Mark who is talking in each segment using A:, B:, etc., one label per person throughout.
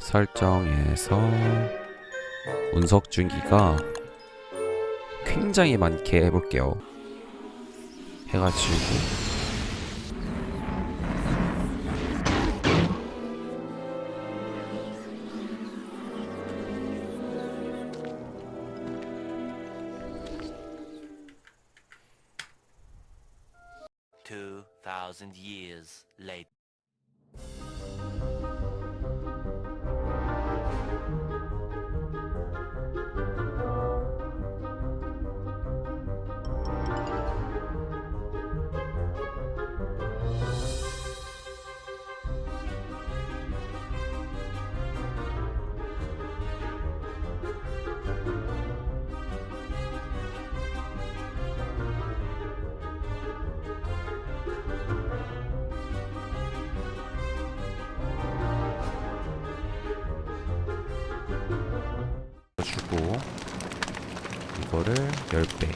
A: 설정에서 운석 주기가 굉장히 많게 해볼게요. 해가지고
B: Two thousand years later.
A: 이거를 10배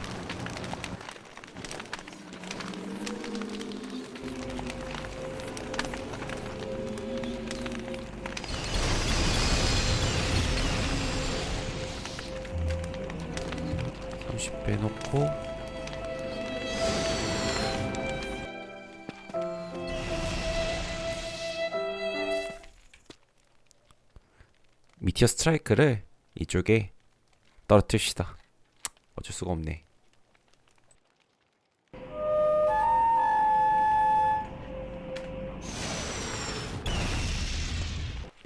A: 삼십 배 놓고 미티어 스트라이크를 이쪽에 떨어뜨립시다. 어쩔 수가 없네.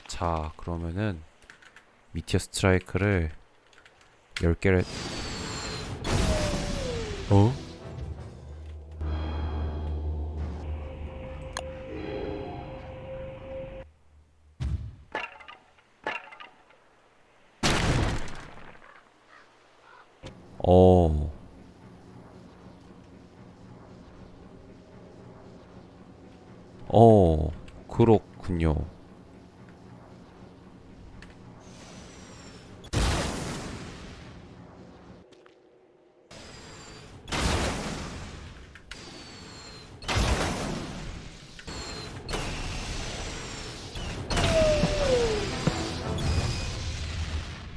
A: 자, 그러면은 미티어 스트라이크를 10개를 어? 어. 어, 그렇군요.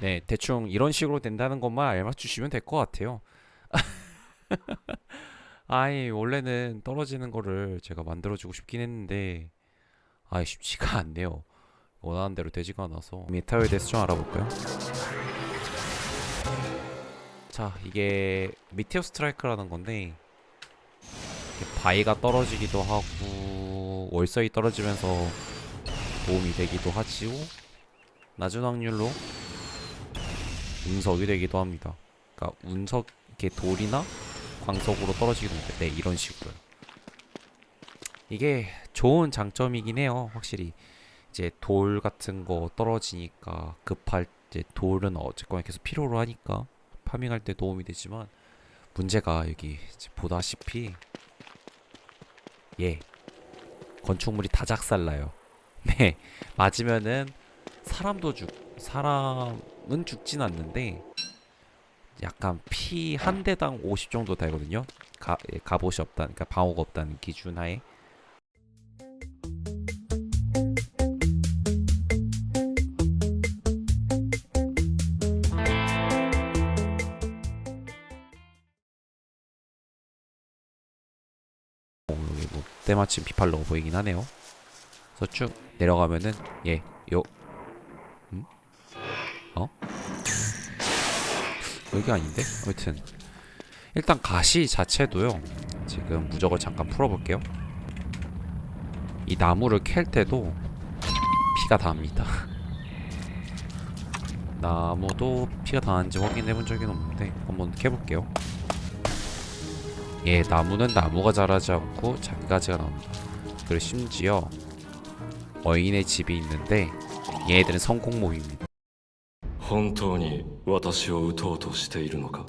A: 네, 대충 이런 식으로 된다는 것만 알맞추시면 될 것 같아요. 아이, 원래는 떨어지는 거를 제가 만들어주고 싶긴 했는데, 아이, 쉽지가 않네요. 원하는 대로 되지가 않아서. 메타에 대해서 좀 알아볼까요? 자, 이게 미테오 스트라이크라는 건데, 바위가 떨어지기도 하고, 월성이 떨어지면서 도움이 되기도 하지요. 낮은 확률로 운석이 되기도 합니다. 그러니까 운석 이렇게 돌이나 광석으로 떨어지기도 합니다. 네, 이런 식으로요. 이게 좋은 장점이긴 해요. 확실히 이제 돌 같은 거 떨어지니까 급할 때 돌은 어쨌거나 계속 필요로 하니까 파밍할 때 도움이 되지만 문제가 여기 보다시피 예 건축물이 다 작살나요. 네 맞으면은 사람도 죽 사람 은 죽진 않는데 약간 피 한 대당 50 정도 되거든요. 가 예, 갑옷이 없다, 그러니까 방어가 없다는 기준 하에. 어, 뭐 때마침 비팔로가 보이긴 하네요. 그래서 쭉 내려가면은 예, 요 음? 어? 여기 아닌데? 아무튼 일단 가시 자체도요. 지금 무적을 잠깐 풀어볼게요. 이 나무를 캘 때도 피가 닿습니다. 나무도 피가 닿는지 확인해 본 적이 없는데 한번 캐볼게요. 예, 나무는 나무가 자라지 않고 잔가지가 나옵니다. 그리고 심지어 어인의 집이 있는데 얘네들은 성공모입니다.
C: 本当に私を撃とうとしているのか？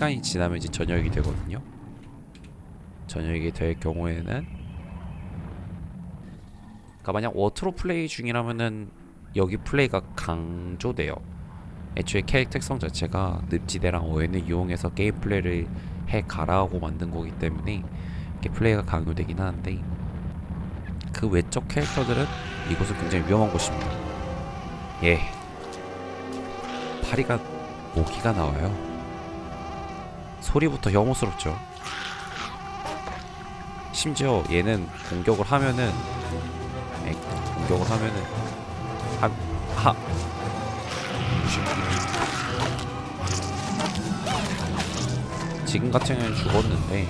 A: 시간이 지나면 이제 저녁이 되거든요. 저녁이 될 경우에는 그러니까 만약 워트로 플레이 중이라면은 여기 플레이가 강조돼요. 애초에 캐릭 특성 자체가 늪지대랑 오해를 이용해서 게임 플레이를 해 가라고 만든 거기 때문에 이렇게 플레이가 강요되긴 하는데 그 외적 캐릭터들은 이곳은 굉장히 위험한 곳입니다. 예, 파리가 모기가 나와요. 소리부터 혐오스럽죠. 심지어 얘는 공격을 하면은 에, 공격을 하면은 하, 하 지금 같은 경우는 죽었는데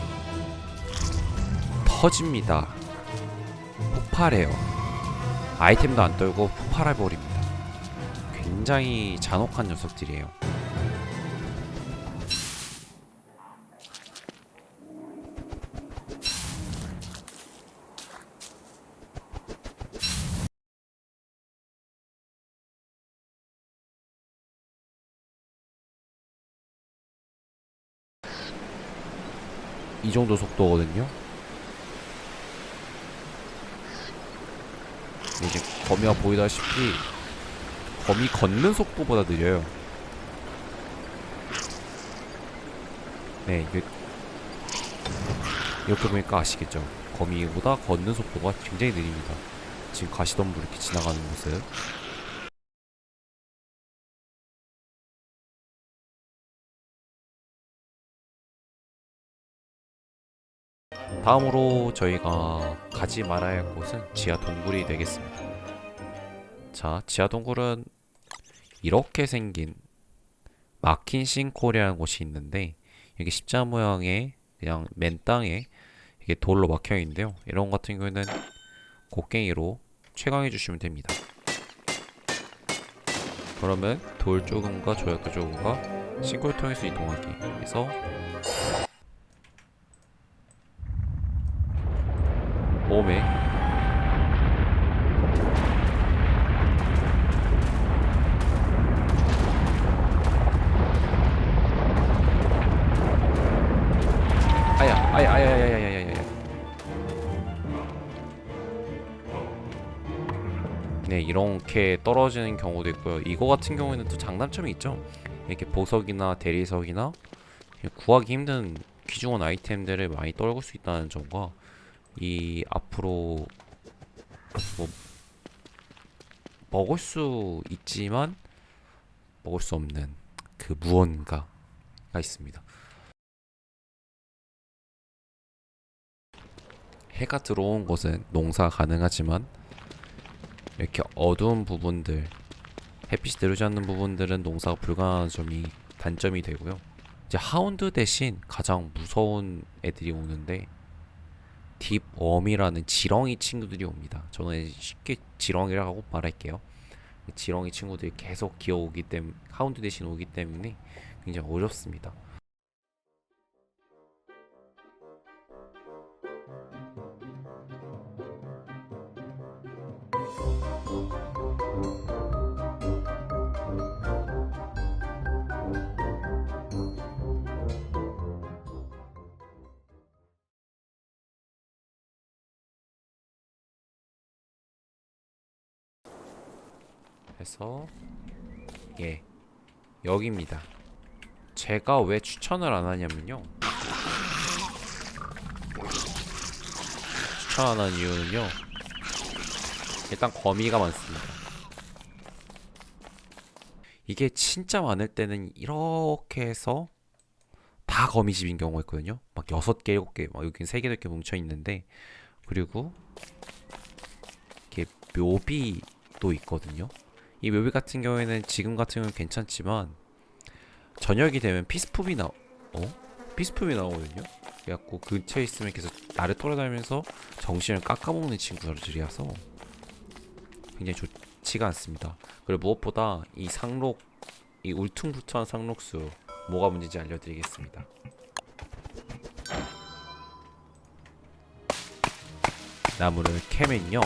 A: 터집니다. 폭발해요. 아이템도 안 떨고 폭발해 버립니다. 굉장히 잔혹한 녀석들이에요. 이 정도 속도거든요. 이제 거미가 보이다시피 거미 걷는 속도보다 느려요. 네, 이게 이렇게 보니까 아시겠죠? 거미보다 걷는 속도가 굉장히 느립니다. 지금 가시덤불 이렇게 지나가는 모습. 다음으로 저희가 가지 말아야 할 곳은 지하 동굴이 되겠습니다. 자, 지하 동굴은 이렇게 생긴 마킨 싱콜이라는 곳이 있는데 여기 십자 모양의 그냥 맨 땅에 이게 돌로 막혀 있는데요. 이런 것 같은 경우에는 곡괭이로 채광해 주시면 됩니다. 그러면 돌 조금과 조약돌 조금과 싱콜 통해서 이동하기. 그래서 아야 아야 아야 아야 아야 아야 아야. 네 이렇게 떨어지는 경우도 있고요. 이거 같은 경우에는 또 장단점이 있죠. 이렇게 보석이나 대리석이나 구하기 힘든 귀중한 아이템들을 많이 떨굴 수 있다는 점과 이 앞으로 뭐 먹을 수 있지만 먹을 수 없는 그 무언가가 있습니다. 해가 들어온 곳은 농사 가능하지만 이렇게 어두운 부분들 햇빛이 들어오지 않는 부분들은 농사가 불가능한 점이 단점이 되고요. 이제 하운드 대신 가장 무서운 애들이 오는데 딥웜이라는 지렁이 친구들이 옵니다. 저는 쉽게 지렁이라고 말할게요. 지렁이 친구들이 계속 기어오기 때문에 하운드 대신 오기 때문에 굉장히 어렵습니다. 그래서 예 여기입니다. 제가 왜 추천을 안 하냐면요. 추천 안 하는 이유는요. 일단 거미가 많습니다. 이게 진짜 많을 때는 이렇게 해서 다 거미집인 경우가 있거든요. 막 여섯 개, 일곱 개, 막 여긴 세 개, 이렇게 뭉쳐 있는데 그리고 이렇게 묘비도 있거든요. 이 묘비 같은 경우에는 지금 같은 경우는 괜찮지만 저녁이 되면 피스품이 나 어? 피스품이 나오거든요. 그래갖고 근처에 있으면 계속 나를 돌아다니면서 정신을 깎아먹는 친구들이라서 굉장히 좋지가 않습니다. 그리고 무엇보다 이 상록 이 울퉁불퉁한 상록수 뭐가 문제인지 알려드리겠습니다. 나무를 캐면요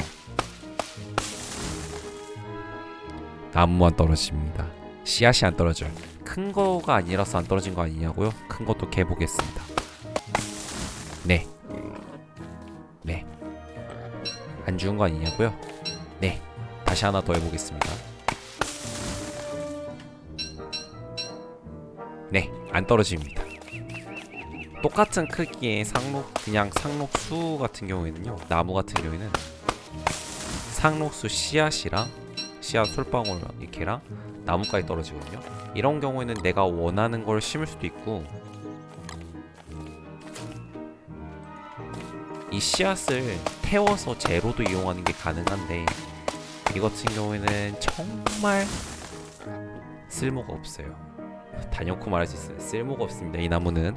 A: 나무만 떨어집니다. 씨앗이 안 떨어져요. 큰 거가 아니라서 안 떨어진 거 아니냐고요? 큰 것도 캐보겠습니다. 네. 네. 안 죽은 거 아니냐고요? 네. 다시 하나 더 해보겠습니다. 네. 안 떨어집니다. 똑같은 크기의 상록, 그냥 상록수 같은 경우에는요. 나무 같은 경우에는 상록수 씨앗이랑 씨앗 솔방울 이렇게랑 나무까지 떨어지거든요. 이런 경우에는 내가 원하는 걸 심을 수도 있고 이 씨앗을 태워서 재로도 이용하는 게 가능한데 이 같은 경우에는 정말 쓸모가 없어요. 단연코 말할 수 있어요. 쓸모가 없습니다. 이 나무는